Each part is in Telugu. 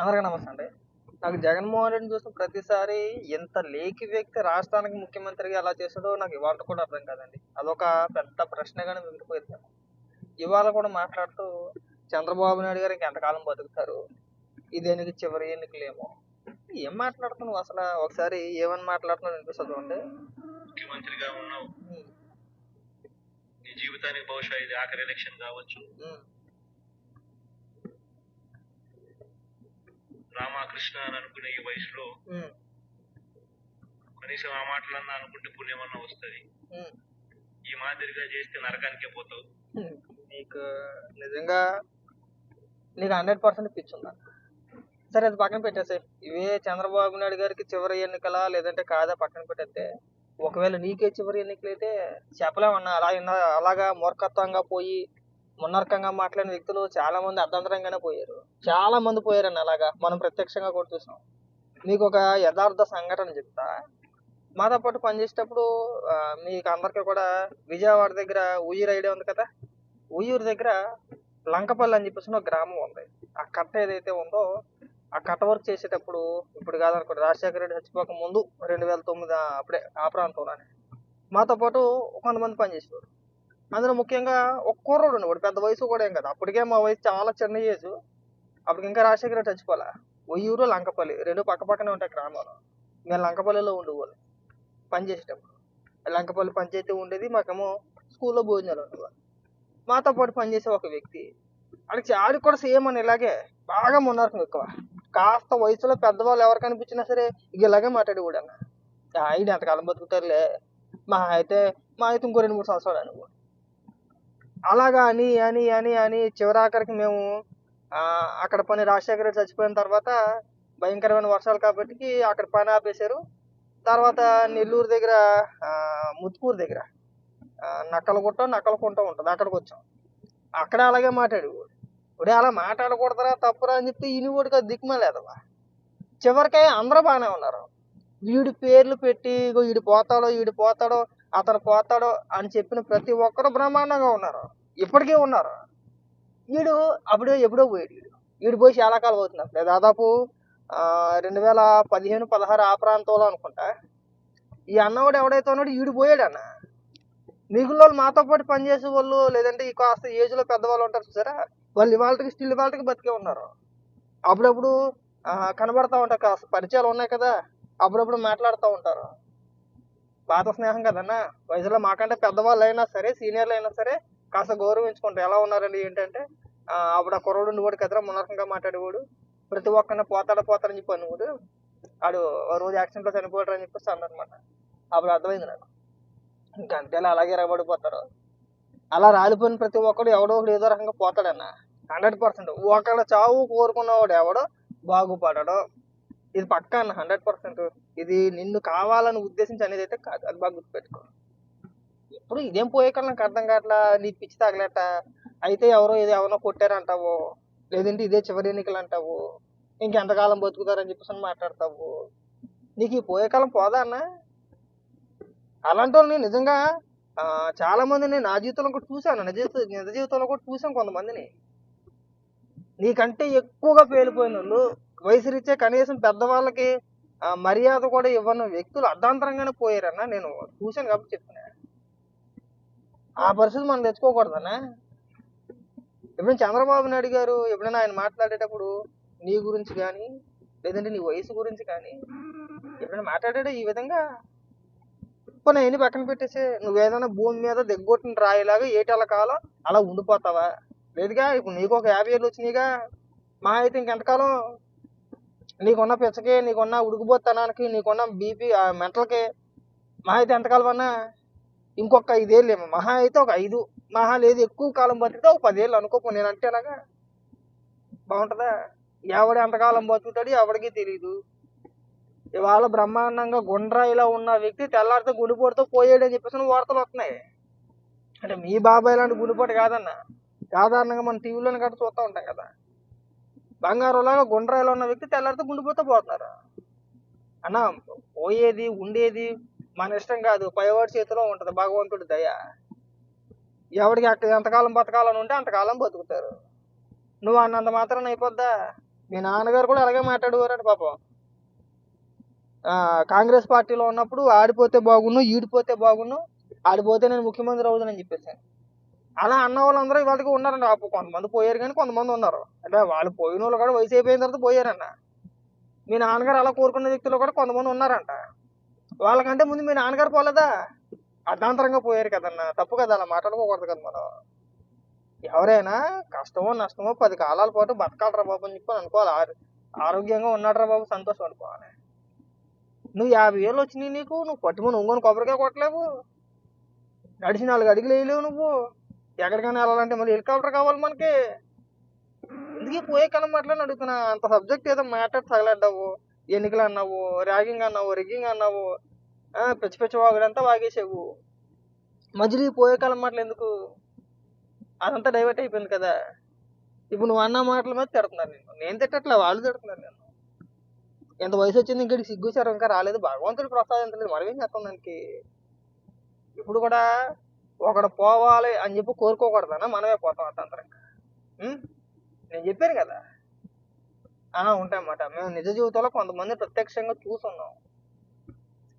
అందరికీ నమస్తే అండి. నాకు జగన్మోహన్ రెడ్డిని చూసిన ప్రతిసారి ఎంత లేకి వ్యక్తి రాష్ట్రానికి ముఖ్యమంత్రిగా ఎలా చేశాడో నాకు ఇవాళ కూడా అర్థం కాదండి. అదొక పెద్ద ప్రశ్నగానే మిగిలిపోయింది ఇవాళ కూడా మాట్లాడుతూ చంద్రబాబు నాయుడు గారు ఇంకెంతకాలం బతుకుతారు? ఇదేనికి చివరి ఎన్నికలేమో? ఏం మాట్లాడుతున్నావు అసలు? ఒకసారి ఏమని మాట్లాడుతున్నావు అనిపిస్తుంది అంటే ముఖ్యమంత్రిగా ఉన్నావు. నీ జీవితానికి బహుశా ఇది ఆఖరి ఎలక్షన్ కావచ్చు. రామకృష్ణ అని అనుకునే ఈ వయసులో కనీసం ఆ మాటలన్నా అనుకుంటే పుణ్యమన్నా వస్తుంది. ఈ మాదిరిగా చేస్తే నరకానికే పోతావు. నీకు నిజంగా నీకు హండ్రెడ్ పర్సెంట్ పిచ్చి ఉందా? సరే అది పక్కన పెట్టేసే ఇవే చంద్రబాబు నాయుడు గారికి చివరి ఎన్నికలా లేదంటే కాదా పక్కన పెట్టేస్తే? ఒకవేళ నీకే చివరి ఎన్నికలు అయితే చెప్పలేమన్నా. అలా అలాగా మూర్ఖత్వంగా పోయి మున్నర్కంగా మాట్లాడిన వ్యక్తులు చాలా మంది అర్ధంతరంగానే పోయారు. చాలా మంది పోయారన్న అలాగా. మనం ప్రత్యక్షంగా కూడా చూసాం. మీకు ఒక యథార్థ సంఘటన చెప్తా. మాతో పాటు పనిచేసేటప్పుడు మీకు అందరికీ కూడా విజయవాడ దగ్గర ఉయ్యూరు ఐడియా ఉంది కదా? ఉయ్యూరు దగ్గర లంకపల్లి అని చెప్పేసి ఒక గ్రామం ఉంది. ఆ కట్ట ఏదైతే ఉందో ఆ కట్ట వర్క్ చేసేటప్పుడు ఇప్పుడు కాదనుకోండి రాజశేఖర రెడ్డి చచ్చిపోక ముందు రెండు వేల తొమ్మిది అప్పుడే ఆ ప్రాంతంలోనే మాతో పాటు కొంతమంది పనిచేసేవారు. అందులో ముఖ్యంగా ఒక కుర్రోడు ఉండేవాడు పెద్ద వయసు కూడా ఏం కదా. అప్పటికే మా వయసు చాలా చిన్న ఏజ్ అప్పటికి ఇంకా రాజశేఖర చచ్చిపోలే ఒయ్యూరు లంకపల్లి. రెండు పక్క పక్కనే ఉంటాయి గ్రామాలు. మేము లంకపల్లిలో ఉండేవాళ్ళు. పనిచేసేటప్పుడు లంకపల్లి పంచాయతీ ఉండేది. మాకేమో స్కూల్లో భోజనాలు ఉండేవాళ్ళు. మాతో పాటు పనిచేసే ఒక వ్యక్తి. ఆడికి ఆడికి కూడా సేమ్ అని ఇలాగే బాగా మున్నారు ఎక్కువ. కాస్త వయసులో పెద్దవాళ్ళు ఎవరు కనిపించినా సరే ఇక ఇలాగే మాట్లాడి కూడా అన్న. ఆయన ఎంతకాలం బతుకుతారులే. మా అయితే మా అయితే ఇంకో రెండు మూడు సంవత్సరాలు అనుకోండి. అలాగా అని అని అని అని చివరాఖరికి మేము అక్కడ పని రాజశేఖర రెడ్డి చచ్చిపోయిన తర్వాత భయంకరమైన వర్షాలు కాబట్టి అక్కడ పని ఆపేశారు. తర్వాత నెల్లూరు దగ్గర ముత్తుకూరు దగ్గర నక్కలగుట్ట నక్కలకుంట ఉంటుంది అక్కడికి వచ్చాం. అక్కడ అలాగే మాట్లాడు ఇప్పుడు అలా మాట్లాడకూడదురా తప్పురా అని చెప్పి ఇని కూడా దిక్కుమలేదవా చివరికి అందరూ బాగానే ఉన్నారు. వీడి పేర్లు పెట్టి ఇగో వీడు పోతాడో వీడు పోతాడో అతను పోతాడో అని చెప్పిన ప్రతి ఒక్కరు బ్రహ్మాండంగా ఉన్నారు. ఇప్పటికీ ఉన్నారు. వీడు అప్పుడే ఎప్పుడో పోయాడు వీడు వీడు పోయి చాలా కాలం అవుతుంది. అప్పుడే దాదాపు రెండు వేల పదిహేను పదహారు ఆ ప్రాంతంలో అనుకుంటా. ఈ అన్నవాడు ఎవడైతే ఉన్నాడు వీడు పోయాడు అన్న మిగిలిన వాళ్ళు మాతో పాటు పనిచేసే వాళ్ళు లేదంటే ఈ కాస్త ఏజ్లో పెద్దవాళ్ళు ఉంటారు చూసారా? వాళ్ళు ఇవాళకి స్టిల్ ఇవాళకి బతికే ఉన్నారు. అప్పుడప్పుడు కనబడతా ఉంటారు. కాస్త పరిచయాలు ఉన్నాయి కదా. అప్పుడప్పుడు మాట్లాడుతూ ఉంటారు. పాత స్నేహం కదన్నా? వయసులో మాకంటే పెద్దవాళ్ళు అయినా సరే సీనియర్లు అయినా సరే కాస్త గౌరవించుకుంటారు. ఎలా ఉన్నారండి? ఏంటంటే ఆవిడ అప్పుడు ఆ కుర్రోడు ఉండేవాడు కదరా మునరకంగా మాట్లాడేవాడు. ప్రతి ఒక్కరిని పోతాడ పోతాడని చెప్పి అనుకోడు ఆడు రోజు యాక్సిడెంట్లో చనిపోయాడు అని చెప్పేసి అన్నమాట అప్పుడు అర్థమైంది నాకు. ఇంకా అంతేలా అలాగే రగబడిపోతారు అలా రాలిపోయిన ప్రతి ఒక్కడు ఎవడో ఒకడు ఏదో రకంగా పోతాడన్న. Hundred percent. ఒకళ్ళ చావు కోరుకున్నవాడు ఎవడో బాగుపడడు. ఇది పక్కా అన్న హండ్రెడ్ పర్సెంట్. ఇది నిన్ను కావాలని ఉద్దేశించి అనేది అయితే కాదు. అది బాగా గుర్తుపెట్టుకో. ఎప్పుడు ఇదేం పోయే కన్నా నాకు అర్థం కావట్లా? నీ పిచ్చి తగలేట. అయితే ఎవరో ఏదో ఎవరో కొట్టారంటావు? లేదంటే ఇదే చివరి ఎన్నికలు అంటావు ఇంకెంతకాలం బతుకుతారని చెప్పేసి మాట్లాడతావు. నీకు ఈ పోయే కాలం పోదా అన్న? అలాంటి వాళ్ళని నిజంగా చాలా మందిని నా జీవితంలో కూడా చూశాను. నిజ నిజ జీవితంలో కూడా చూసాను కొంతమందిని. నీకంటే ఎక్కువగా పేలిపోయిన వాళ్ళు వయసు రీత్యా కనీసం పెద్దవాళ్ళకి ఆ, మర్యాద కూడా ఇవ్వని వ్యక్తులు అర్ధాంతరంగానే పోయారన్న నేను చూశాను కాబట్టి చెప్తున్నా. ఆ పరిస్థితి మనం తెచ్చుకోకూడదన్నా. ఎప్పుడైనా చంద్రబాబు నాయుడు గారు ఎప్పుడైనా ఆయన మాట్లాడేటప్పుడు నీ గురించి కానీ లేదంటే నీ వయసు గురించి కానీ ఎప్పుడైనా మాట్లాడాడు ఈ విధంగా? పోనీ ఎన్ని పక్కన పెట్టేసి నువ్వు ఏదైనా భూమి మీద దిగ్గొట్టిన రాయేలాగా ఏటి అలా కాలం అలా ఉండిపోతావా? లేదుగా ఇప్పుడు నీకు ఒక యాభై ఏళ్ళు వచ్చినాయిగా మా అయితే ఇంకెంతకాలం నీకున్న పిచ్చకి నీకున్న ఉడికిపోతనానికి నీకున్న బీపీ మెంటల్కి మహా అయితే ఎంతకాలం అన్నా? ఇంకొక ఐదేళ్ళు ఏమో మహా అయితే ఒక ఐదు మహా లేదు ఎక్కువ కాలం బతికితే ఒక పదేళ్ళు అనుకోపో నేను అంటే అలాగా బాగుంటుందా? ఎవడు ఎంతకాలం బతుకుతాడు ఎవడికి తెలియదు ఇవాళ బ్రహ్మాండంగా గుండ్రాయిలో ఉన్న వ్యక్తి తెల్లారితో గుండెపోటుతో పోయాడు అని చెప్పేసి వార్తలు వస్తున్నాయి. అంటే మీ బాబాయ్ లాంటి గుడిపోటు కాదన్న. సాధారణంగా మన టీవీలోనే గట్రా చూస్తూ ఉంటాం కదా. బంగారులాగా గుండ్రాయిలో ఉన్న వ్యక్తి తెల్లారితో గుండిపోతే పోతున్నారు అన్న పోయేది ఉండేది మన ఇష్టం కాదు. పైవాడి చేతిలో ఉంటుంది. భగవంతుడి దయ. ఎవడికి అక్కడ ఎంతకాలం బతకాలని ఉంటే అంతకాలం బతుకుతారు. నువ్వు అన్నంత మాత్రం అయిపోద్దా? మీ నాన్నగారు కూడా అలాగే మాట్లాడేవారంట పాపం. ఆ, కాంగ్రెస్ పార్టీలో ఉన్నప్పుడు ఆడిపోతే బాగున్ను ఈడిపోతే బాగున్ను ఆడిపోతే నేను ముఖ్యమంత్రి అవుతానని చెప్పేసాను అలా అన్న వాళ్ళందరూ ఇవాళకి ఉన్నారండి అప్పుడు కొంతమంది పోయారు కానీ కొంతమంది ఉన్నారు. అంటే వాళ్ళు పోయిన వాళ్ళు కూడా వయసు అయిపోయిన తర్వాత పోయారన్న మీ నాన్నగారు అలా కోరుకున్న వ్యక్తులు కూడా కొంతమంది ఉన్నారంట. వాళ్ళకంటే ముందు మీ నాన్నగారు పోలేదా? అర్ధాంతరంగా పోయారు కదన్న. తప్పు కదా అలా మాట్లాడుకోకూడదు కదా మనం. ఎవరైనా కష్టమో నష్టమో పది కాలాల పాటు బతకాలరా బాబు అని చెప్పి అనుకోవాలి. ఆరు- ఆరోగ్యంగా ఉన్నాడరా బాబు సంతోషం అనుకోవాలి. నువ్వు యాభై ఏళ్ళు వచ్చినాయి నీకు నువ్వు పట్టుమని ఒంగోని కొబ్బరికాయ కొట్టలేవు. నడిచి నాలుగు అడుగులు వేయలేవు నువ్వు. ఎక్కడికైనా వెళ్ళాలంటే మళ్ళీ హెలికాప్టర్ కావాలి మనకి. ఎందుకు పోయే కన్నా మాట్లాడి అడుగుతున్నా. అంత సబ్జెక్ట్ ఏదో మ్యాటర్ తగలడ్డావు. ఎన్నికలు అన్నావు ర్యాగింగ్ అన్నావు రిగ్గింగ్ అన్నావు. పిచ్చి పిచ్చి వాగుడంతా వాగేసావు మధ్యలో ఈ పోయే కాలం మాటలు ఎందుకు? అదంతా డైవర్ట్ అయిపోయింది కదా. ఇప్పుడు నువ్వు అన్న మాటల మీద తిడుతున్నారు నేను నేను తిట్టట్లే వాళ్ళు తిడుతున్నారు నేను ఎంత వయసు వచ్చింది ఇంకటి సిగ్గుచారు ఇంకా రాలేదు. భగవంతుడు ప్రసాదించలేదు మనం ఏం చేస్తాం దానికి? ఇప్పుడు కూడా ఒకడు పోవాలి అని చెప్పి కోరుకోకూడదన్నా మనమే పోతాం అర్థంతరంగా నేను చెప్పాను కదా. ఆ ఉంటాయన్నమాట. మేము నిజ జీవితంలో కొంతమంది ప్రత్యక్షంగా చూసున్నాం.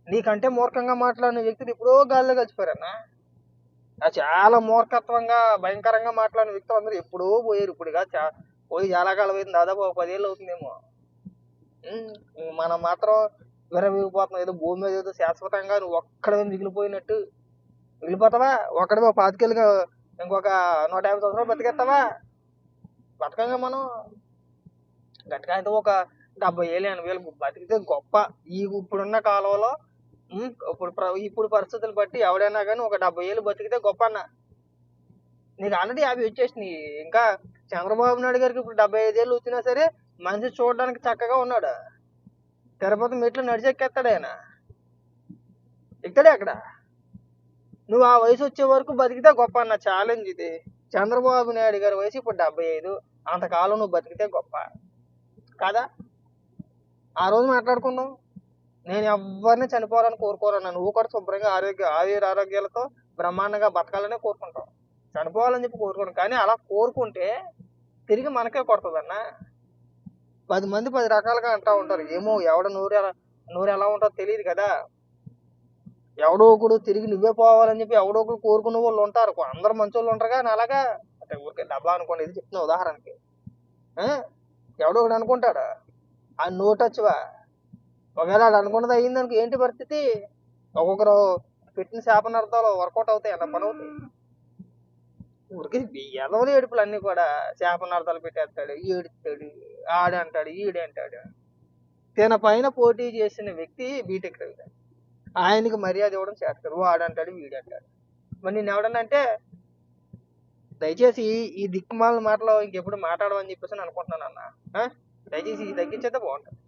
నీకంటే మూర్ఖంగా మాట్లాడిన వ్యక్తులు ఎప్పుడో గాల్లో కలిసిపోయారన్నా. ఆ చాలా మూర్ఖత్వంగా భయంకరంగా మాట్లాడిన వ్యక్తులు అందరూ ఎప్పుడో పోయారు. ఇప్పుడుగా చా పోయి చాలా కాలం అయింది. దాదాపు ఒక పదేళ్ళు అవుతుందేమో. మనం మాత్రం విరవిగిపోతున్నాం. ఏదో భూమి మీద ఏదో శాశ్వతంగా నువ్వు ఒక్కడమే మిగిలిపోయినట్టు. మిగిలిపోతావా ఓ పాతికేళ్ళుగా ఇంకొక నూట యాభై సంవత్సరాలు బతికేస్తావా? బతకంగా మనం. గట్టిగా అయితే ఒక డెబ్బై ఏళ్ళు ఎనభై ఏళ్ళు బతికితే గొప్ప. ఈ ఇప్పుడున్న కాలంలో ఇప్పుడు ప్ర- ఇప్పుడు పరిస్థితులు బట్టి ఎవడైనా కానీ ఒక డెబ్బై ఏళ్ళు బతికితే గొప్ప అన్న. నీకు ఆల్రెడీ యాభై వచ్చేసినాయి. ఇంకా చంద్రబాబు నాయుడు గారికి ఇప్పుడు డెబ్బై ఐదేళ్ళు వచ్చినా సరే మనిషి చూడడానికి చక్కగా ఉన్నాడు. తిరుపతి మెట్లు నడిచెక్కేస్తాడు ఆయన. ఎక్కడే అక్కడ? నువ్వు ఆ వయసు వచ్చే వరకు బతికితే గొప్ప అన్న ఛాలెంజ్ ఇది. చంద్రబాబు నాయుడు గారి వయసు ఇప్పుడు డెబ్బై ఐదు. అంతకాలం నువ్వు బతికితే గొప్ప. కాదా? ఆ రోజు మాట్లాడుకుందాం నేను ఎవరిని చనిపోవాలని కోరుకోరన్నా నువ్వు కూడా శుభ్రంగా ఆరోగ్య ఆయుర ఆరోగ్యాలతో బ్రహ్మాండంగా బతకాలనే కోరుకుంటావు. చనిపోవాలని చెప్పి కోరుకోను. కానీ అలా కోరుకుంటే తిరిగి మనకే కొడుతుందన్న. పది మంది పది రకాలుగా అంటూ ఉంటారు. ఏమో ఎవడ నూరు ఎలా నూరు ఎలా ఉంటుందో తెలియదు కదా. ఎవడో ఒకడు తిరిగి నువ్వే పోవాలని చెప్పి ఎవడో ఒకడు కోరుకునే వాళ్ళు ఉంటారు. అందరు మంచి వాళ్ళు ఉంటారు కానీ అలాగా. అంటే ఊరికే డబ్బా అనుకోండి ఇది చెప్తున్నా ఉదాహరణకి. ఎవడో ఒకడు అనుకుంటాడు? ఆ నోటచ్చువా ఒకవేళ అది అనుకున్నది అయ్యింది అనుకో ఏంటి పరిస్థితి? ఒక్కొక్కరు పెట్టిన శాపనార్థాలు వర్కౌట్ అవుతాయి అన్న పని అవుతాయి. ఊరికి ఎదవలు ఏడుపులు అన్ని కూడా శాపనార్థాలు పెట్టేస్తాడు. ఏడుస్తాడు ఆడే అంటాడు ఈడే అంటాడు తన పైన పోటీ చేసిన వ్యక్తి బీటెక్ రవి గారు. ఆయనకి మర్యాద ఇవ్వడం చేస్తారు వాడు అంటాడు వీడు అంటాడు మరి నేను ఎవడనంటే దయచేసి ఈ- దిక్కుమాల మాటలో ఇంకెప్పుడు మాట్లాడమని చెప్పేసి అనుకుంటున్నాను అన్న. దయచేసి ఇది తగ్గించేస్తే బాగుంటుంది.